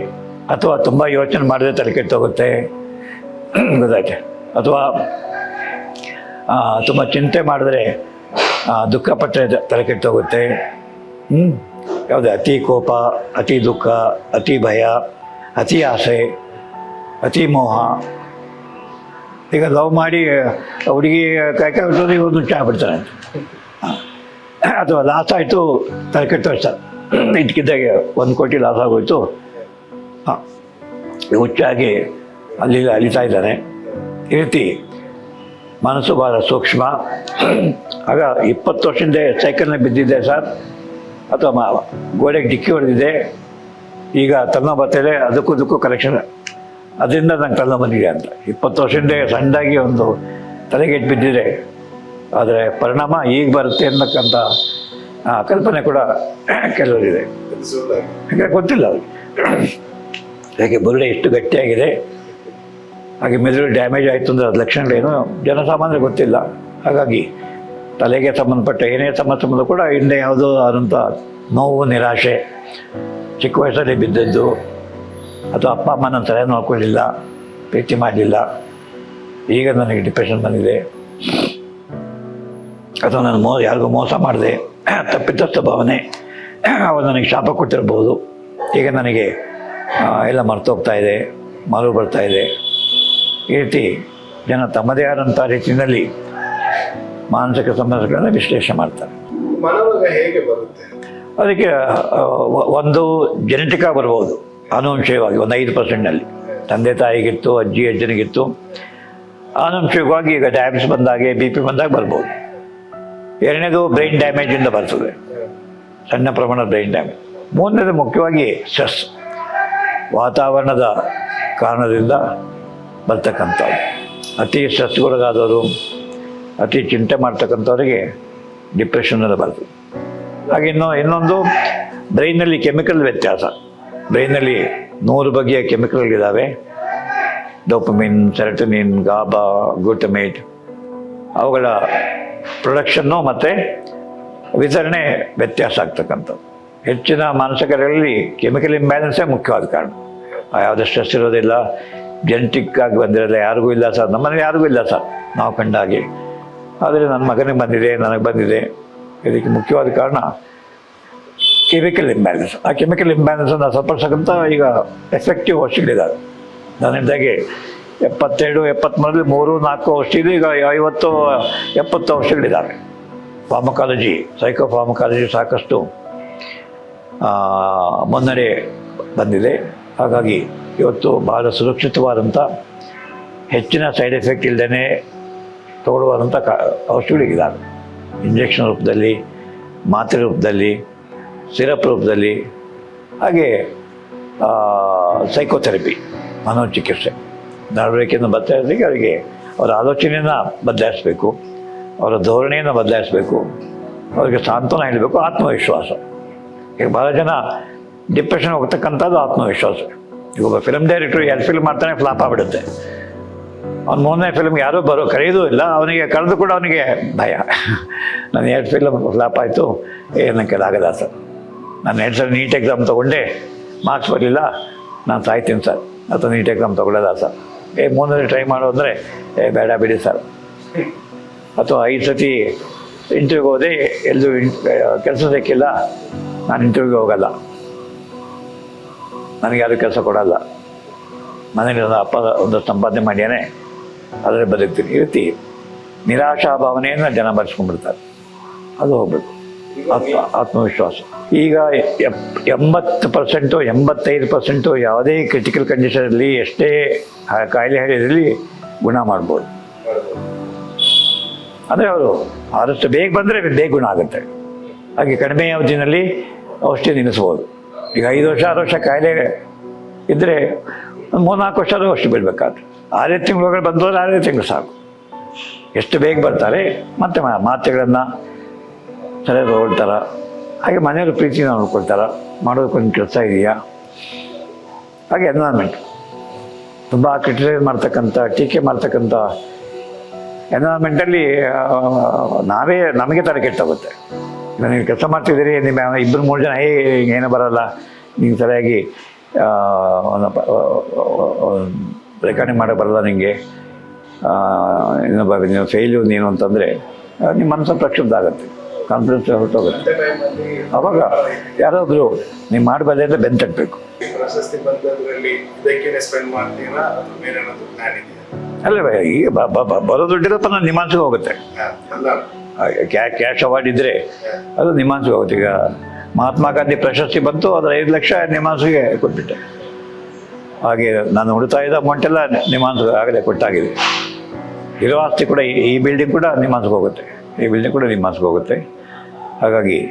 ಅಥವಾ ತುಂಬ ಯೋಚನೆ ಮಾಡಿದ್ರೆ ತಲೆ ಕೆಟ್ಟೋಗುತ್ತೆ ಗೊತ್ತಾಯ್ತು? ಅಥವಾ ತುಂಬ ಚಿಂತೆ ಮಾಡಿದ್ರೆ ದುಃಖ ಪಟ್ಟರೆ ತಲೆ ಕೆಟ್ಟೋಗುತ್ತೆ ಹ್ಞೂ ಯಾವುದೇ ಅತಿ ಕೋಪ, ಅತಿ ದುಃಖ, ಅತಿ ಭಯ, ಅತಿ ಆಸೆ, ಅತಿ ಮೋಹ. ಈಗ ಲವ್ ಮಾಡಿ, ಹುಡುಗಿ ಕೈ ಕೈ ಬಿಟ್ಟೋದ್ರೆ ಇವ್ರು ಬಿಡ್ತಾನೆ ಅಥವಾ ಲಾಸ್ ಆಯಿತು, ತಲೆ ಕೆಟ್ಟು ಸರ್ ಇದ್ಕಿದ್ದಾಗೆ ಒಂದು ಕೋಟಿ ಲಾಸ್ ಆಗೋಯ್ತು. ಹಾಂ. ಹುಚ್ಚಾಗಿ ಅಲ್ಲಿ ಅಲಿತಾ ಇದ್ದಾನೆ. ಈ ರೀತಿ ಮನಸ್ಸು ಬಹಳ ಸೂಕ್ಷ್ಮ. ಆಗ ಇಪ್ಪತ್ತು ವರ್ಷದಿಂದ ಸೈಕಲ್ನ ಬಿದ್ದಿದ್ದೆ ಸರ್. ಅಥವಾ ಮಾ ಗೋಡೆಗೆ ಡಿಕ್ಕಿ ಹೊಡೆದಿದೆ ಈಗ ತನ್ನ ಬರ್ತಿದೆ ಅದಕ್ಕೂ ಇದಕ್ಕೂ ಕಲೆಕ್ಷನ್ ಅದರಿಂದ ನಂಗೆ ತನ್ನ ಬಂದಿದೆ ಅಂತ. ಇಪ್ಪತ್ತು ವರ್ಷದಿಂದ ಸಣ್ಣದಾಗಿ ಒಂದು ತಲೆಗೆಟ್ಟು ಬಿದ್ದಿದೆ. ಆದರೆ ಪರಿಣಾಮ ಈಗ ಬರುತ್ತೆ ಅನ್ನಕ್ಕಂಥ ಕಲ್ಪನೆ ಕೂಡ ಕೆಲವರಿದೆ. ಯಾಕಂದರೆ ಗೊತ್ತಿಲ್ಲ ಅವ್ರಿಗೆ. ಯಾಕೆ ಬುರುಡೆ ಎಷ್ಟು ಗಟ್ಟಿಯಾಗಿದೆ. ಹಾಗೆ ಮೆದುಳು ಡ್ಯಾಮೇಜ್ ಆಯಿತು ಅಂದರೆ ಅದು ಲಕ್ಷಣಗಳೇನು ಜನಸಾಮಾನ್ಯರಿಗೆ ಗೊತ್ತಿಲ್ಲ. ಹಾಗಾಗಿ ತಲೆಗೆ ಸಂಬಂಧಪಟ್ಟ ಏನೇ ಸಮಸ್ಯೆ ಕೂಡ ಹಿಂದೆ ಯಾವುದೋ ಆದಂಥ ನೋವು, ನಿರಾಶೆ, ಚಿಕ್ಕ ವಯಸ್ಸಲ್ಲಿ ಬಿದ್ದದ್ದು, ಅಥವಾ ಅಪ್ಪ ಅಮ್ಮನ ಸರಿಯಾಗಿ ನೋಡ್ಕೊಳ್ಳಿಲ್ಲ, ಪ್ರೀತಿ ಮಾಡಲಿಲ್ಲ, ಈಗ ನನಗೆ ಡಿಪ್ರೆಷನ್ ಬಂದಿದೆ, ಅಥವಾ ನಾನು ಮೋ, ಯಾರಿಗೂ ಮೋಸ ಮಾಡಿದೆ ತಪ್ಪಿತಸ್ಥ ಭಾವನೆ ಅವರು ನನಗೆ ಶಾಪ ಕೊಟ್ಟಿರ್ಬೋದು. ಈಗ ನನಗೆ ಎಲ್ಲ ಮರ್ತೋಗ್ತಾ ಇದೆ, ಮರು ಬರ್ತಾ ಇದೆ. ರೀತಿ ಜನ ತಮ್ಮದೇ ಆದಂಥ ರೀತಿಯಲ್ಲಿ ಮಾನಸಿಕ ಸಮಸ್ಯೆಗಳನ್ನು ವಿಶ್ಲೇಷಣೆ ಮಾಡ್ತಾರೆ. ಹೇಗೆ ಬರುತ್ತೆ? ಅದಕ್ಕೆ ಒಂದು ಜೆನೆಟಿಕ ಬರ್ಬೋದು. ಆನುವಂಶಿಕವಾಗಿ ಒಂದು ಐದು ಪರ್ಸೆಂಟ್ನಲ್ಲಿ ತಂದೆ ತಾಯಿಗಿತ್ತು ಅಜ್ಜಿ ಅಜ್ಜನಿಗಿತ್ತು. ಆನುವಂಶಿಕವಾಗಿ ಈಗ ಡಯಾಬಿಟಿಸ್ ಬಂದಾಗೆ ಬಿ ಪಿ ಬಂದಾಗ ಬರ್ಬೋದು. ಎರಡನೇದು ಬ್ರೈನ್ ಡ್ಯಾಮೇಜಿಂದ ಬರ್ತದೆ. ಸಣ್ಣ ಪ್ರಮಾಣದ ಬ್ರೈನ್ ಡ್ಯಾಮೇಜ್ ಮೂರನೇದು ಮುಖ್ಯವಾಗಿ ಸ್ಟ್ರೆಸ್ ವಾತಾವರಣದ ಕಾರಣದಿಂದ ಬರ್ತಕ್ಕಂಥದ್ದು ಅತಿ ಸ್ಟ್ರೆಸ್ಗೊಳಗಾದವರು ಅತಿ ಚಿಂತೆ ಮಾಡ್ತಕ್ಕಂಥವ್ರಿಗೆ ಡಿಪ್ರೆಷನ್ನಲ್ಲಿ ಬರ್ತದೆ. ಹಾಗೆ ಇನ್ನು, ಇನ್ನೊಂದು ಬ್ರೈನಲ್ಲಿ ಕೆಮಿಕಲ್ ವ್ಯತ್ಯಾಸ. ಬ್ರೈನಲ್ಲಿ ನೂರು ಬಗೆಯ ಕೆಮಿಕಲ್ಗಳಿದ್ದಾವೆ ಡೋಪಮಿನ್ ಸೆರಟನಿನ್ ಗಾಬಾ ಗ್ಲೂಟಮೇಟ್ ಅವುಗಳ ಪ್ರೊಡಕ್ಷನ್ನು ಮತ್ತು ವಿತರಣೆ ವ್ಯತ್ಯಾಸ ಆಗ್ತಕ್ಕಂಥದ್ದು. ಹೆಚ್ಚಿನ ಮಾನಸಿಕರಲ್ಲಿ ಕೆಮಿಕಲ್ ಇಂಬ್ಯಾಲೆನ್ಸೇ ಮುಖ್ಯವಾದ ಕಾರಣ. ಯಾವುದೇ ಸ್ಟ್ರೆಸ್ ಇರೋದಿಲ್ಲ. ಜೆನೆಟಿಕ್ ಆಗಿ ಬಂದಿರಲ್ಲ, ಯಾರಿಗೂ ಇಲ್ಲ ಸರ್. ನಮ್ಮನೇಲಿ ಯಾರಿಗೂ ಇಲ್ಲ ಸರ್. ನಾವು ಕಂಡಾಗಿ. ಆದರೆ ನನ್ನ ಮಗನಿಗೆ ಬಂದಿದೆ, ನನಗೆ ಬಂದಿದೆ. ಇದಕ್ಕೆ ಮುಖ್ಯವಾದ ಕಾರಣ ಕೆಮಿಕಲ್ ಇಂಬ್ಯಾಲೆನ್ಸ್ ಆ ಕೆಮಿಕಲ್ ಇಂಬ್ಯಾಲೆನ್ಸನ್ನು ಸರಿಪಡಿಸಕ್ಕಂತ ಈಗ ಎಫೆಕ್ಟಿವ್ ಔಷಧಿಗಳಿದ್ದಾವೆ ನಾನು ಹೇಳಿದಾಗೆ ಎಪ್ಪತ್ತೆರಡು ಎಪ್ಪತ್ತ್ಮೂರಲ್ಲಿ ಮೂರು, ನಾಲ್ಕು ಔಷಧಿ ಈಗ ಐವತ್ತು, ಎಪ್ಪತ್ತು ಔಷಧಿಗಳಿದ್ದಾವೆ ಫಾರ್ಮಕಾಲಜಿ ಸೈಕೋ ಫಾರ್ಮಕಾಲಜಿ ಸಾಕಷ್ಟು ಮುನ್ನಡೆ ಬಂದಿದೆ. ಹಾಗಾಗಿ ಇವತ್ತು ಬಹಳ ಸುರಕ್ಷಿತವಾದಂಥ ಹೆಚ್ಚಿನ ಸೈಡ್ ಎಫೆಕ್ಟ್ ಇಲ್ಲದೇ ತಗೊಳ್ಳುವಂಥ ಕ ಔಷಧಿಗಳಿದ್ದಾವೆ ಇಂಜೆಕ್ಷನ್ ರೂಪದಲ್ಲಿ, ಮಾತ್ರೆ ರೂಪದಲ್ಲಿ, ಸಿರಪ್ ರೂಪದಲ್ಲಿ, ಹಾಗೆ ಸೈಕೋಥೆರಪಿ, ಮನೋಚಿಕಿತ್ಸೆ. ನಡವಳಿಕೆಯನ್ನು ಬದಲಾಯಿಸಲಿಕ್ಕೆ ಅವರಿಗೆ ಅವರ ಆಲೋಚನೆಯನ್ನು ಬದಲಾಯಿಸಬೇಕು, ಅವರ ಧೋರಣೆಯನ್ನು ಬದಲಾಯಿಸಬೇಕು, ಅವರಿಗೆ ಸಾಂತ್ವನ ಹೇಳಬೇಕು, ಆತ್ಮವಿಶ್ವಾಸ. ಈಗ ಭಾಳ ಜನ ಡಿಪ್ರೆಷನ್ ಹೋಗ್ತಕ್ಕಂಥದ್ದು ಆತ್ಮವಿಶ್ವಾಸ. ಒಬ್ಬ ಫಿಲ್ಮ್ ಡೈರೆಕ್ಟ್ರು ಎರಡು ಫಿಲ್ಮ್ ಮಾಡ್ತಾನೆ ಫ್ಲಾಪ್ ಆಗ್ಬಿಡುತ್ತೆ. ಅವ್ನು ಮೂರನೇ ಫಿಲ್ಮ್ಗೆ ಯಾರೂ ಬರೋ, ಕರೆಯೋದೂ ಇಲ್ಲ. ಅವನಿಗೆ ಕರೆದು ಕೂಡ ಅವನಿಗೆ ಭಯ. ನಾನು ಎರಡು ಫಿಲ್ಮ್ ಫ್ಲಾಪ್ ಆಯಿತು, ಏನಕ್ಕೆ ಆಗಲ್ಲ ಸರ್. ನಾನು ಎರಡು ಸಲ ನೀಟ್ ಎಕ್ಸಾಮ್ ತೊಗೊಂಡೆ ಮಾರ್ಕ್ಸ್ ಬರಲಿಲ್ಲ. ನಾನು ಸಾಯ್ತೀನಿ ಸರ್. ಅಥವಾ ನೀಟ್ ಎಕ್ಸಾಮ್ ತೊಗೊಳ್ಳೋದ ಸರ್. ಏ, ಮೂರನೇ ಟ್ರೈ ಮಾಡು ಅಂದರೆ, ಏ, ಬೇಡ ಬಿಡಿ ಸರ್. ಅಥವಾ ಐದು ಸತಿ ಇಂಟರ್ವ್ಯೂಗೆ ಹೋದೆ ಎಲ್ಲೂ ಕೆಲಸ ಸಿಕ್ಕಿಲ್ಲ ನಾನು ಇಂಟರ್ವ್ಯೂಗೆ ಹೋಗಲ್ಲ. ನನಗೆ ಯಾರು ಕೆಲಸ ಕೊಡಲ್ಲ. ಒಂದು ಅಪ್ಪ ಒಂದು ಸಂಪಾದನೆ ಮಾಡ್ಯಾನೆ, ಅದರಲ್ಲಿ ಬದುಕ್ತೀನಿ. ಈ ರೀತಿ ನಿರಾಶಾ ಭಾವನೆಯನ್ನು ಜನ ಬರ್ಸ್ಕೊಂಡ್ಬಿಡ್ತಾರೆ ಅದು ಹೋಗ್ಬೇಕು. ಆತ್ಮ, ಆತ್ಮವಿಶ್ವಾಸ. ಈಗ ಎಂಬತ್ತು ಪರ್ಸೆಂಟು, ಎಂಬತ್ತೈದು ಪರ್ಸೆಂಟು ಯಾವುದೇ ಕ್ರಿಟಿಕಲ್ ಕಂಡೀಷನಲ್ಲಿ ಎಷ್ಟೇ ಆ ಕಾಯಿಲೆ ಹೇಳಿರಲಿ ಗುಣ ಮಾಡ್ಬೋದು. ಅಂದರೆ ಅವರು ಆದಷ್ಟು ಬೇಗ ಬಂದರೆ ಬೇಗ ಗುಣ ಆಗುತ್ತೆ. ಹಾಗೆ ಕಡಿಮೆ ಅವಧಿನಲ್ಲಿ ಔಷಧಿ ನಿಲ್ಲಿಸ್ಬೋದು. ಈಗ ಐದು ವರ್ಷ, ಆರು ವರ್ಷ ಕಾಯಿಲೆ ಇದ್ದರೆ ಮೂರ್ನಾಲ್ಕು ವರ್ಷ ಆದರೂ ಅಷ್ಟು ಬಿಡಬೇಕಾದ್ರೆ. ಆರೇ ತಿಂಗಳು ಬಂದವರು ಆರೇ ತಿಂಗಳು ಸಾಕು. ಎಷ್ಟು ಬೇಗ ಬರ್ತಾರೆ, ಮತ್ತೆ ಮಾ- ಮಾತ್ರೆಗಳನ್ನು ಸರಿಯಾಗಿ ತಗೊಳ್ತಾರ? ಹಾಗೆ ಮನೆಯವರು ಪ್ರೀತಿನ ನೋಡ್ಕೊಳ್ತಾರ? ಮಾಡೋದಕ್ಕೊಂದು ಕೆಲಸ ಇದೆಯಾ? ಹಾಗೆ ಎನ್ವೈರ್ಮೆಂಟ್ ತುಂಬ ಕ್ರಿಟಿಸೈಸ್ ಮಾಡ್ತಕ್ಕಂಥ, ಟೀಕೆ ಮಾಡ್ತಕ್ಕಂಥ ಎನ್ವೈರ್ಮೆಂಟಲ್ಲಿ ನಾವೇ ನಮಗೆ ತಲೆ ಕೆಟ್ಟೋಗುತ್ತೆ ನೀವು ಕೆಲಸ ಮಾಡ್ತಿದ್ದೀರಿ ನಿಮ್ಮ ಇಬ್ಬರು ಮೂರು ಜನ ಹೇ ಏನೂ ಬರಲ್ಲ. ನೀವು ಸರಿಯಾಗಿ ರೆಕಾರ್ಡಿಂಗ್ ಮಾಡೋಕ್ಕೆ ಬರಲ್ಲ ನಿಮಗೆ ಇನ್ನೊಬ್ಬ ನೀವು ಫೇಲ್ಯೂ ನೀನು ಅಂತಂದರೆ ನಿಮ್ಮ ಮನಸ್ಸು ಪ್ರಕ್ಷುಬ್ಧ ಆಗುತ್ತೆ. ಕಾನ್ಫಿಡೆನ್ಸ್ ಹೊರಟೋಗುತ್ತೆ ಅವಾಗ ಯಾರಾದರೂ ನೀವು ಮಾಡಬಲ್ಲೆ ಅಂದರೆ ಬೆನ್ ತಟ್ಟಬೇಕು ಅಲ್ಲೇ ಈಗ ಬರೋ ದುಡ್ಡಿರಪ್ಪ ನಾನು ನಿಮಾನ್ಸಿಗೆ ಹೋಗುತ್ತೆ. ಹಾ, ಅಲ್ಲ. ಕ್ಯಾ ಕ್ಯಾಶ್ ಅವಾರ್ಡ್ ಇದ್ದರೆ ಅದು ನಿಮಾನ್ಸಿಗೆ ಹೋಗುತ್ತೆ. ಈಗ ಮಹಾತ್ಮ ಗಾಂಧಿ ಪ್ರಶಸ್ತಿ ಬಂತು ಅದರ ಐದು ಲಕ್ಷ ನಿಮಾನ್ಸ್ಗೆ ಕೊಟ್ಬಿಟ್ಟೆ. ಹಾಗೆ ನಾನು ಉಳಿತಾಯದ ಇದ್ದ ಮೊಂಟೆಲ್ಲ ನಿಮಾನ್ಸ್ ಆಗಲೇ ಕೊಟ್ಟಾಗಿದೆ. ಇರೋ ಆಸ್ತಿ ಕೂಡ ಈ- ಈ ಬಿಲ್ಡಿಂಗ್ ಕೂಡ ನಿಮಾನ್ಸ್ಗೆ ಹೋಗುತ್ತೆ. ಈ ಬಿಲ್ಡಿಂಗ್ ಕೂಡ ನಿಮಾನ್ಸ್ಗೆ ಹೋಗುತ್ತೆ. ಹಾಗಾಗಿ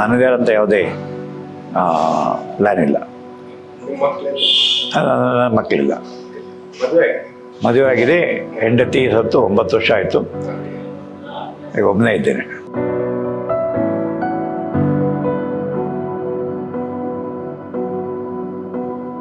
ಆದಂಥ ಯಾವುದೇ ಪ್ಲ್ಯಾನ್ ಇಲ್ಲ. ಮಕ್ಕಳಿಲ್ಲ. ಮದುವೆ ಆಗಿದೆ. ಹೆಂಡತಿ ಸತ್ತು ಒಂಬತ್ತು ವರ್ಷ ಆಯಿತು. ಈಗ ಒಬ್ಬನೇ ಇದ್ದೇನೆ